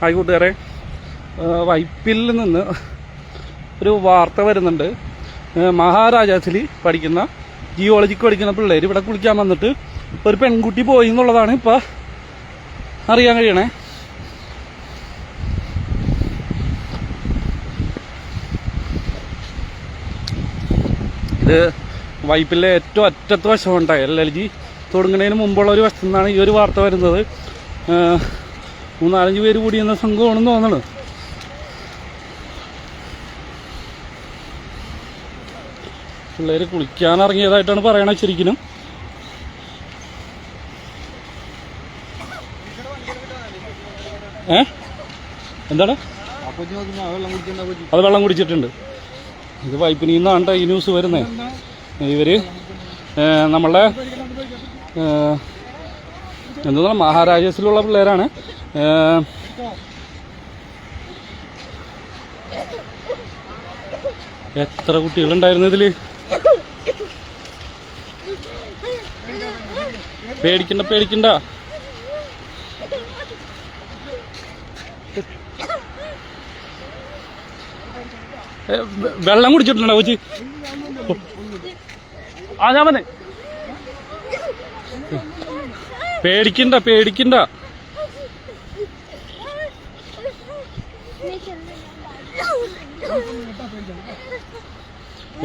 Hi കൂട്ടുകാരെ. വൈപ്പിൽ നിന്ന് ഒരു വാർത്ത വരുന്നുണ്ട്. മഹാരാജാസിൽ പഠിക്കുന്ന ജിയോളജിക്ക് പഠിക്കുന്ന പിള്ളേർ ഇവിടെ കുളിക്കാൻ വന്നിട്ട് ഒരു പെൺകുട്ടി പോയി എന്നുള്ളതാണ് ഇപ്പം അറിയാൻ കഴിയണേ. ഇത് വൈപ്പിലെ ഏറ്റവും അറ്റത്ത് വശമുണ്ടായി എൽ എൽ ജി തുടങ്ങുന്നതിന് മുമ്പുള്ള ഒരു വശത്തു നിന്നാണ് ഈ ഒരു വാർത്ത വരുന്നത്. മൂന്നാലഞ്ച് പേര് കൂടി എന്ന സംഘമാണെന്ന് തോന്നുന്നു പിള്ളേര് കുളിക്കാൻ ഇറങ്ങിയതായിട്ടാണ് പറയണത് ശരിക്കും ഏ? എന്താണ്? അത് വെള്ളം കുടിച്ചിട്ടുണ്ട്. ഇത് വൈപ്പിനി നിന്നാണ് ഈ ന്യൂസ് വരുന്നത് ഇവർ ഏ, നമ്മളെ ഏ, എന്താ മഹാരാജാസിലുള്ള പിള്ളേരാണ്. എത്ര കുട്ടികളുണ്ടായിരുന്നു ഇതിൽ? പേടിക്കണ്ട പേടിക്കണ്ട. വെള്ളം കുടിച്ചിട്ടുണ്ടോ കൊച്ചി? ആ ഞാൻ വന്നേ. പേടിക്കണ്ട പേടിക്കണ്ട.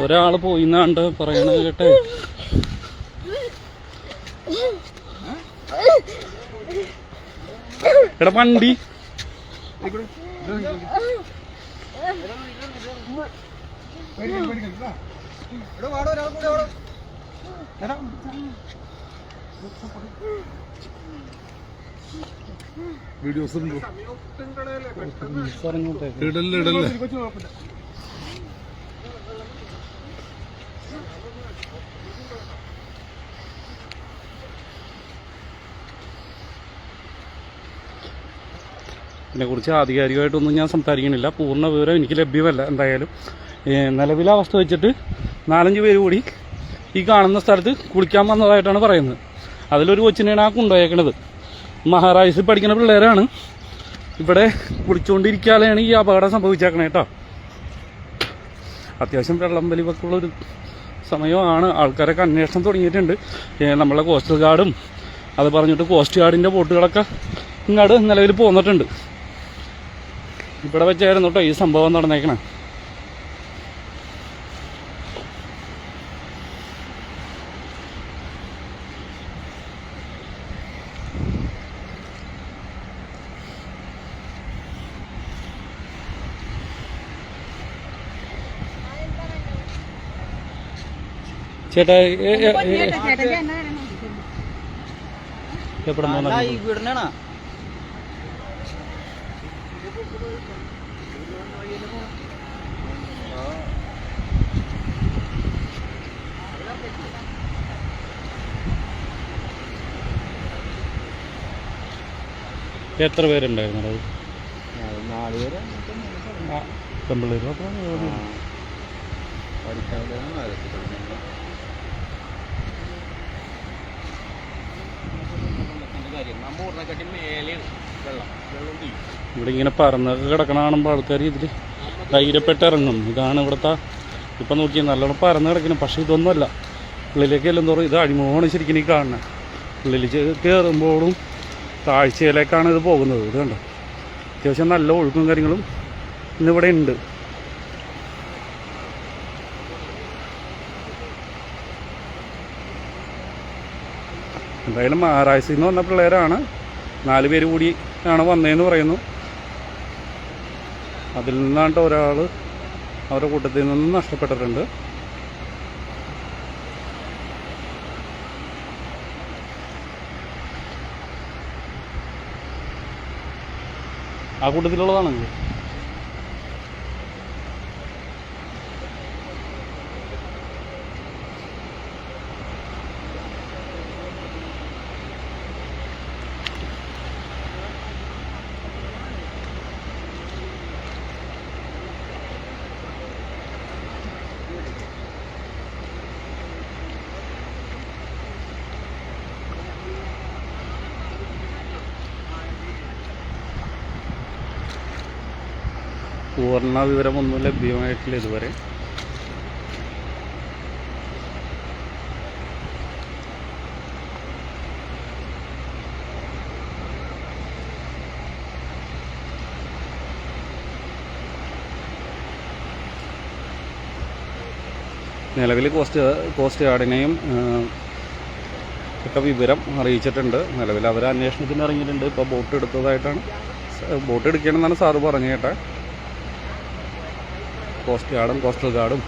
ഒരാൾ പോയിന്നാണ്ട് പറയണത് കേട്ടെ. എടാ വണ്ടി. വീഡിയോസ് ഉണ്ടോ? ഇതിനെക്കുറിച്ച് ആധികാരികമായിട്ടൊന്നും ഞാൻ സംസാരിക്കണില്ല. പൂർണ വിവരം എനിക്ക് ലഭ്യമല്ല എന്തായാലും. നിലവിലെ അവസ്ഥ വെച്ചിട്ട് നാലഞ്ച് പേര് കൂടി ഈ കാണുന്ന സ്ഥലത്ത് കുളിക്കാൻ വന്നതായിട്ടാണ് പറയുന്നത്. അതിലൊരു കൊച്ചിനെയാണ് ആ കൊണ്ടുപോയേക്കണത്. മഹാരാജസിൽ പഠിക്കുന്ന പിള്ളേരാണ്. ഇവിടെ കുളിച്ചുകൊണ്ടിരിക്കാതെയാണ് ഈ അപകടം സംഭവിച്ചേക്കണേ കേട്ടോ. അത്യാവശ്യം വെള്ളം വലിവൊക്കെയുള്ളൊരു സമയമാണ്. ആൾക്കാരൊക്കെ അന്വേഷണം തുടങ്ങിയിട്ടുണ്ട്. നമ്മളെ കോസ്റ്റ് ഗാർഡും അത് പറഞ്ഞിട്ട് കോസ്റ്റ് ഗാർഡിന്റെ ബോട്ടുകളൊക്കെ ഇങ്ങോട്ട് നിലവിൽ പോന്നിട്ടുണ്ട്. ഇവിടെ വെച്ചായിരുന്നു കേട്ടോ ഈ സംഭവം നടന്നേക്കണേ. ചേട്ടാ എവിടെ എത്ര പേരുണ്ടായിരുന്നു അത്? നാല് പേര്. ആ, വെള്ളം ഇവിടെ ഇങ്ങനെ പറന്നൊക്കെ കിടക്കണ കാണുമ്പോൾ ആൾക്കാർ ഇതിൽ ധൈര്യപ്പെട്ട് ഇറങ്ങും ഇതാണ് ഇവിടുത്തെ ഇപ്പം നോക്കിയാൽ നല്ലോണം പറന്ന് കിടക്കണം പക്ഷേ ഇതൊന്നുമല്ല. ഉള്ളിലേക്ക് എല്ലാം തോറും ഇത് അടിമോണ് ശരിക്കും ഈ കാണുന്നത് ഉള്ളിൽ കയറുമ്പോഴും താഴ്ചയിലേക്കാണ് ഇത് പോകുന്നത്. ഇത് കണ്ടോ? അത്യാവശ്യം നല്ല ഒഴുക്കും കാര്യങ്ങളും ഇന്നിവിടെ ഉണ്ട്. എന്തായാലും മഹാരാഷ്ട്രയിൽ നിന്ന് വന്ന പിള്ളേരാണ്. നാല് പേര് കൂടി ആണ് വന്നതെന്ന് പറയുന്നു. അതിൽ നിന്നാണ്ട് ഒരാൾ അവരുടെ കൂട്ടത്തിൽ നിന്ന് നഷ്ടപ്പെട്ടിട്ടുണ്ട്. ആ കൂട്ടത്തിലുള്ളതാണ് പൂർണ വിവരമൊന്നും ലഭ്യമായിട്ടില്ല ഇതുവരെ. നിലവിൽ കോസ്റ്റ് കോസ്റ്റ് ഗാർഡിനെയും ഒക്കെ വിവരം അറിയിച്ചിട്ടുണ്ട്. നിലവിൽ അവർ അന്വേഷണത്തിന് ഇറങ്ങിയിട്ടുണ്ട്. ഇപ്പോൾ ബോട്ട് എടുത്തതായിട്ടാണ്. ബോട്ട് എടുക്കണമെന്നാണ് സാറ് പറഞ്ഞു കേട്ടെ. കോസ്റ്റ് ഗാർഡും കോസ്റ്റൽ ഗാർഡും.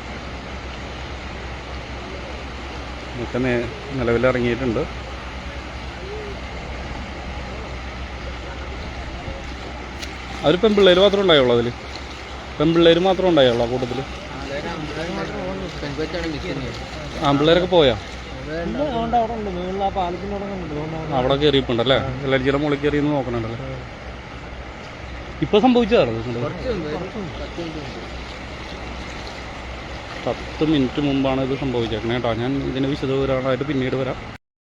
ഒക്കെ നേ- നിലവിൽ ഇറങ്ങിയിട്ടുണ്ട് അവർ പെൺപിള്ളേർ മാത്രമേ ഉണ്ടായുള്ളൂ അതിൽ പെൺപിള്ളേർ മാത്രമേ ഉണ്ടായുള്ളൂ ആ കൂട്ടത്തിൽ പെൺകൊച്ചാണ് മിസ് ചെയ്യുന്നത് ആൺപിള്ളേരൊക്കെ പോയാ? അവിടെ കയറിയിട്ടുണ്ടല്ലേ എല്ലാരിച്ചിയുടെ മുകളിൽ കയറി നോക്കണുണ്ടല്ലേ? ഇപ്പൊ സംഭവിച്ചതാണ്? പത്ത് മിനിറ്റ് മുമ്പാണ് ഇത് സംഭവിച്ചേക്കണേ കേട്ടോ. ഞാൻ ഇതിന് വിശദവിവരങ്ങളായിട്ട് പിന്നീട് വരാം.